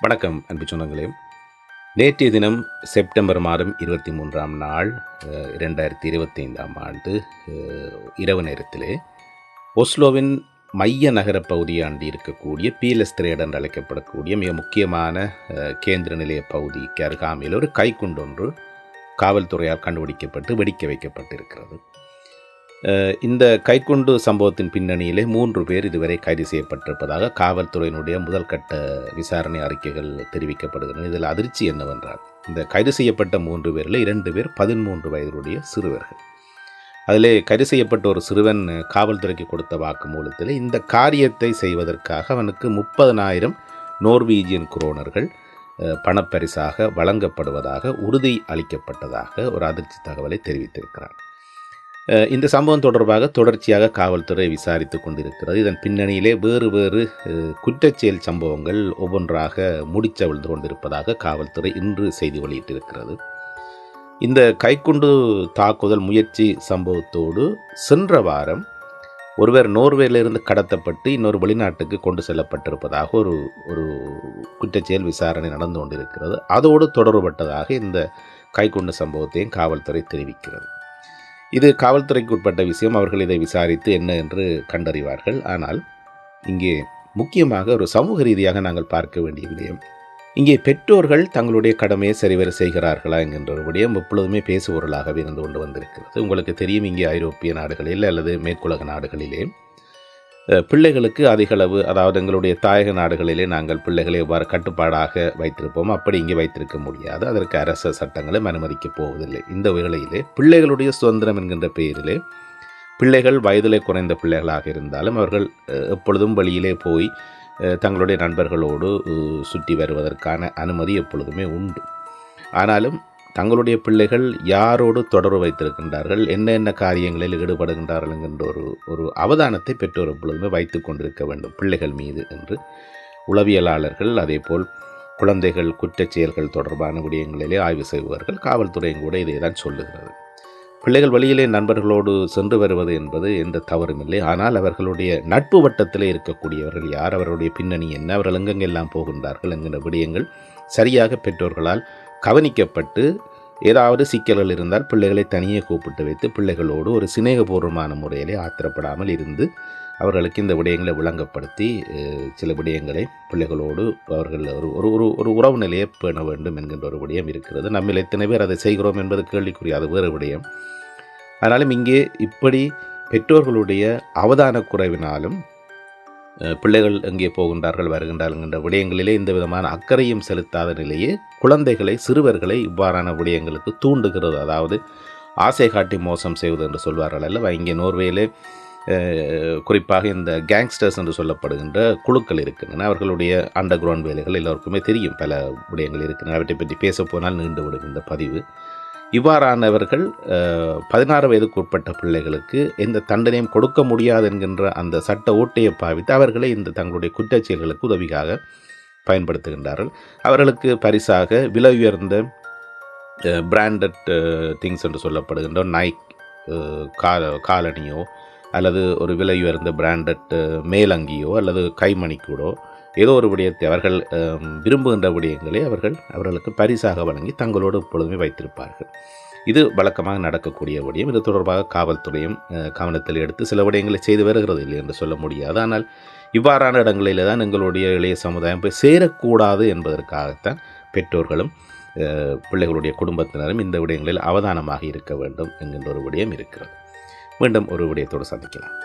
வணக்கம் அன்பு சொந்தங்களே. நேற்றைய தினம் செப்டம்பர் மாதம் இருபத்தி மூன்றாம் நாள் இரண்டாயிரத்தி இருபத்தைந்தாம் ஆண்டு இரவு நேரத்திலே ஒஸ்லோவின் மைய நகர பகுதியாண்டி இருக்கக்கூடிய பீலஸ்திரேட் என்று அழைக்கப்படக்கூடிய மிக முக்கியமான கேந்திர நிலைய பகுதிக்கு அருகாமையில் ஒரு கைக்குண்டொன்று காவல்துறையால் கண்டுபிடிக்கப்பட்டு வெடிக்க வைக்கப்பட்டிருக்கிறது. இந்த கைக்குண்டு சம்பவத்தின் பின்னணியிலே மூன்று பேர் இதுவரை கைது செய்யப்பட்டிருப்பதாக காவல்துறையினுடைய முதல் கட்ட விசாரணை அறிக்கைகள் தெரிவிக்கப்படுகின்றன. இதில் அதிர்ச்சி என்னவென்றால் இந்த கைது செய்யப்பட்ட மூன்று பேரில் இரண்டு பேர் பதிமூன்று வயதுடைய சிறுவர்கள். அதிலே கைது செய்யப்பட்ட ஒரு சிறுவன் காவல்துறைக்கு கொடுத்த வாக்குமூலத்தில் இந்த காரியத்தை செய்வதற்காக அவனுக்கு முப்பதனாயிரம் நோர்வீஜியன் குரோனர்கள் பணப்பரிசாக வழங்கப்படுவதாக உறுதி அளிக்கப்பட்டதாக ஒரு அதிர்ச்சி தகவலை தெரிவித்திருக்கிறான். இந்த சம்பவம் தொடர்பாக தொடர்ச்சியாக காவல்துறை விசாரித்து கொண்டிருக்கிறது. இதன் பின்னணியிலே வேறு வேறு குற்றச்செயல் சம்பவங்கள் ஒவ்வொன்றாக முடிச்சவிழ்ந்து கொண்டிருப்பதாக காவல்துறை இன்று செய்தி வெளியிட்டிருக்கிறது. இந்த கைக்குண்டு தாக்குதல் முயற்சி சம்பவத்தோடு சென்ற வாரம் ஒருவர் நோர்வேலிருந்து கடத்தப்பட்டு இன்னொரு வெளிநாட்டுக்கு கொண்டு செல்லப்பட்டிருப்பதாக ஒரு ஒரு குற்றச்செயல் விசாரணை நடந்து கொண்டிருக்கிறது. அதோடு தொடர்புபட்டதாக இந்த கைக்குண்டு சம்பவத்தையும் காவல்துறை தெரிவிக்கிறது. இது காவல்துறைக்கு உட்பட்ட விஷயம். அவர்கள் இதை விசாரித்து என்ன என்று கண்டறிவார்கள். ஆனால் இங்கே முக்கியமாக ஒரு சமூக ரீதியாக நாங்கள் பார்க்க வேண்டிய விடயம். இங்கே பெற்றோர்கள் தங்களுடைய கடமையை சரிவர செய்கிறார்களா என்கின்ற ஒரு விடயம் எப்பொழுதுமே பேசுபொருளாகவே இருந்து கொண்டு வந்திருக்கிறது. உங்களுக்கு தெரியும் இங்கே ஐரோப்பிய நாடுகளில் அல்லது மேற்குலக நாடுகளிலே பிள்ளைகளுக்கு அதிகளவு அதாவது எங்களுடைய தாயக நாடுகளிலே நாங்கள் பிள்ளைகளை எவ்வாறு கட்டுப்பாடாக வைத்திருப்போம். அப்படி இங்கே வைத்திருக்க முடியாது. அதற்கு அரச சட்டங்களும் அனுமதிக்கப் போவதில்லை. இந்த வேளையிலே பிள்ளைகளுடைய சுதந்திரம் என்கின்ற பெயரிலே பிள்ளைகள் வயதிலே குறைந்த பிள்ளைகளாக இருந்தாலும் அவர்கள் எப்பொழுதும் வெளியிலே போய் தங்களுடைய நண்பர்களோடு சுற்றி வருவதற்கான அனுமதி எப்பொழுதுமே உண்டு. ஆனாலும் தங்களுடைய பிள்ளைகள் யாரோடு தொடர்பு வைத்திருக்கின்றார்கள்? என்ன என்ன காரியங்களில் ஈடுபடுகின்றார்கள் என்கின்ற ஒரு ஒரு அவதானத்தை பெற்றோர் எப்பொழுதுமே வைத்து கொண்டிருக்க வேண்டும் பிள்ளைகள் மீது என்று. உளவியலாளர்கள் அதேபோல் குழந்தைகள் குற்றச் செயல்கள் தொடர்பான விடயங்களிலே ஆய்வு செய்பவர்கள் காவல்துறையும் கூட இதை தான் சொல்லுகிறது. பிள்ளைகள் வழியிலே நண்பர்களோடு சென்று வருவது என்பது எந்த தவறும் இல்லை. ஆனால் அவர்களுடைய நட்பு வட்டத்திலே இருக்கக்கூடியவர்கள் யார்? அவர்களுடைய பின்னணி என்ன? அவர்கள் எங்கெங்கெல்லாம் போகின்றார்கள் என்கின்ற விடயங்கள் சரியாக பெற்றோர்களால் கவனிக்கப்பட்டு ஏதாவது சிக்கல்கள் இருந்தால் பிள்ளைகளை தனியே கூப்பிட்டு வைத்து பிள்ளைகளோடு ஒரு சிநேகபூர்வமான முறையிலே ஆத்திரப்படாமல் இருந்து அவர்களுக்கு இந்த விடயங்களை விளங்கப்படுத்தி சில விடயங்களை பிள்ளைகளோடு அவர்கள் ஒரு ஒரு ஒரு ஒரு உறவு நிலையை பேண வேண்டும் என்கின்ற ஒரு விடயம் இருக்கிறது. நம்மில் எத்தனை பேர் அதை செய்கிறோம் என்பது கேள்விக்குரிய அது வேறு விடயம். ஆனாலும் இங்கே இப்படி பெற்றோர்களுடைய அவதான குறைவினாலும் பிள்ளைகள் எங்கே போகின்றார்கள் வருகின்றார்கள் என்ற விடயங்களிலே இந்த விதமான அக்கறையும் செலுத்தாத நிலையே குழந்தைகளை சிறுவர்களை இவ்வாறான விடயங்களுக்கு தூண்டுகிறது. அதாவது ஆசை காட்டி மோசம் செய்வது என்று சொல்வார்கள் அல்லவா? இங்கே நோர்வேயிலே குறிப்பாக இந்த கேங்ஸ்டர்ஸ் என்று சொல்லப்படுகின்ற குழுக்கள் இருக்கின்றன. அவர்களுடைய அண்டர் கிரவுண்ட் வேலைகள் எல்லோருக்குமே தெரியும். பல விடயங்கள் இருக்கின்றன. அவற்றை பற்றி பேச போனால் நீண்டு விடும் இந்த பதிவு. இவ்வாறானவர்கள் பதினாறு வயதுக்கு உட்பட்ட பிள்ளைகளுக்கு எந்த தண்டனையும் கொடுக்க முடியாது என்கின்ற அந்த சட்ட ஓட்டையை பாவித்து அவர்களை இந்த தங்களுடைய குற்றச்செயல்களுக்கு உதவியாக பயன்படுத்துகின்றார்கள். அவர்களுக்கு பரிசாக விலை உயர்ந்த பிராண்டட் திங்ஸ் என்று சொல்லப்படுகின்ற நைக் கால காலணியோ அல்லது ஒரு விலை உயர்ந்த பிராண்டட் மேலங்கியோ அல்லது கைமணிக்கூடோ ஏதோ ஒரு விடயத்தை அவர்கள் விரும்புகின்ற விடயங்களை அவர்கள் அவர்களுக்கு பரிசாக வழங்கி தங்களோடு எப்பொழுதுமே வைத்திருப்பார்கள். இது வழக்கமாக நடக்கக்கூடிய விடயம். இது தொடர்பாக காவல்துறையும் கவனத்தில் எடுத்து சில விடயங்களை செய்து வருகிறது இல்லை என்று சொல்ல முடியாது. ஆனால் இவ்வாறான இடங்களில் தான் எங்களுடைய இளைய சமுதாயம் போய் சேரக்கூடாது என்பதற்காகத்தான் பெற்றோர்களும் பிள்ளைகளுடைய குடும்பத்தினரும் இந்த விடயங்களில் அவதானமாக இருக்க வேண்டும் என்கின்ற ஒரு விடயம் இருக்கிறது. மீண்டும் ஒரு விடயத்தோடு சந்திக்கலாம்.